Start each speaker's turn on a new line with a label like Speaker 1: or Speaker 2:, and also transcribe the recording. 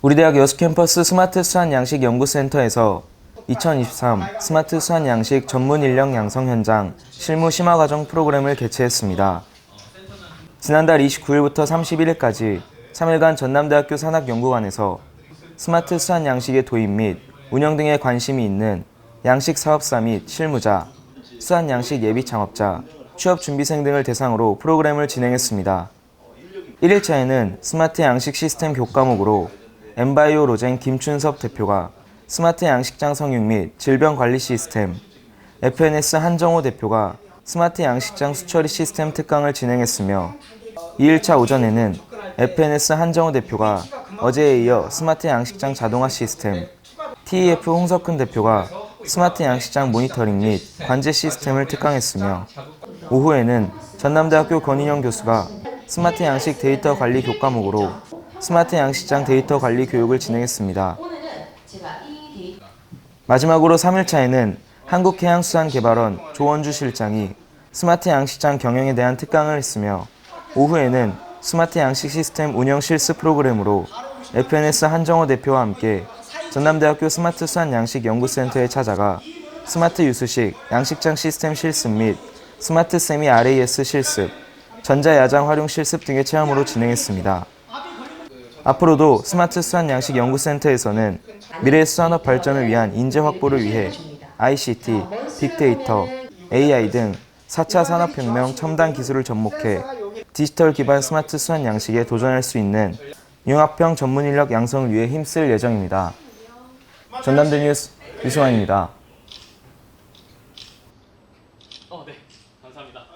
Speaker 1: 우리 대학 여수 캠퍼스 스마트 수한 양식 연구센터에서 2023 스마트 수한 양식 전문 인력 양성 현장 실무 심화 과정 프로그램을 개최했습니다. 지난달 29일부터 31일까지 3일간 전남대학교 산학연구관에서 스마트 수한 양식의 도입 및 운영 등에 관심이 있는 양식 사업사 및 실무자, 수한 양식 예비 창업자, 취업 준비생 등을 대상으로 프로그램을 진행했습니다. 1일차에는 스마트 양식 시스템 교과목으로 엠바이오 로젠 김춘섭 대표가 스마트 양식장 성육 및 질병 관리 시스템, FNS 한정호 대표가 스마트 양식장 수처리 시스템 특강을 진행했으며 2일차 오전에는 FNS 한정호 대표가 어제에 이어 스마트 양식장 자동화 시스템, TEF 홍석근 대표가 스마트 양식장 모니터링 및 관제 시스템을 특강했으며 오후에는 전남대학교 권인영 교수가 스마트 양식 데이터 관리 교과목으로 스마트 양식장 데이터 관리 교육을 진행했습니다. 마지막으로 3일차에는 한국해양수산개발원 조원주 실장이 스마트 양식장 경영에 대한 특강을 했으며 오후에는 스마트 양식 시스템 운영 실습 프로그램으로 FNS 한정호 대표와 함께 전남대학교 스마트 수산 양식 연구센터에 찾아가 스마트 유수식 양식장 시스템 실습 및 스마트 세미 RAS 실습, 전자야장 활용 실습 등의 체험으로 진행했습니다. 앞으로도 스마트 수산 양식 연구센터에서는 미래 수산업 발전을 위한 인재 확보를 위해 ICT, 빅데이터, AI 등 4차 산업혁명 첨단 기술을 접목해 디지털 기반 스마트 수산 양식에 도전할 수 있는 융합형 전문 인력 양성을 위해 힘쓸 예정입니다. 전남대 뉴스 유승환입니다. 어, 네. 감사합니다.